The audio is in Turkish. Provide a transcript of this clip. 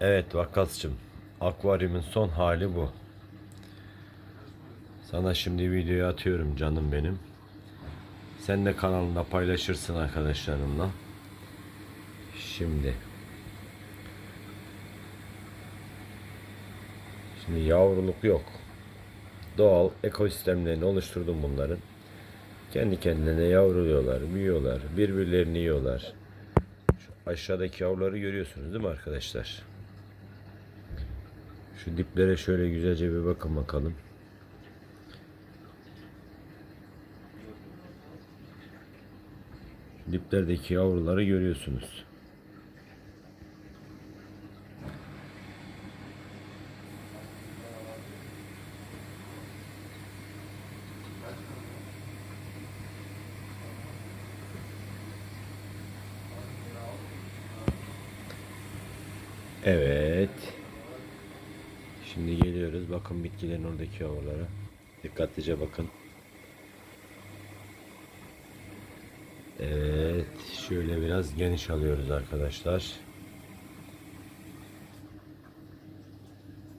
Evet Vakasçım. Akvaryumun son hali bu. Sana şimdi videoyu atıyorum canım benim. Sen de kanalında paylaşırsın arkadaşlarınla. Şimdi. Şimdi yavruluk yok. Doğal ekosistemlerini oluşturdum bunların. Kendi kendine yavruluyorlar, büyüyorlar, birbirlerini yiyorlar. Şu aşağıdaki yavruları görüyorsunuz değil mi arkadaşlar? Şu diplere şöyle güzelce bir bakın bakalım. Şu diplerdeki yavruları görüyorsunuz. Evet. Şimdi geliyoruz. Bakın bitkilerin oradaki yavrulara. Dikkatlice bakın. Evet. Şöyle biraz geniş alıyoruz arkadaşlar.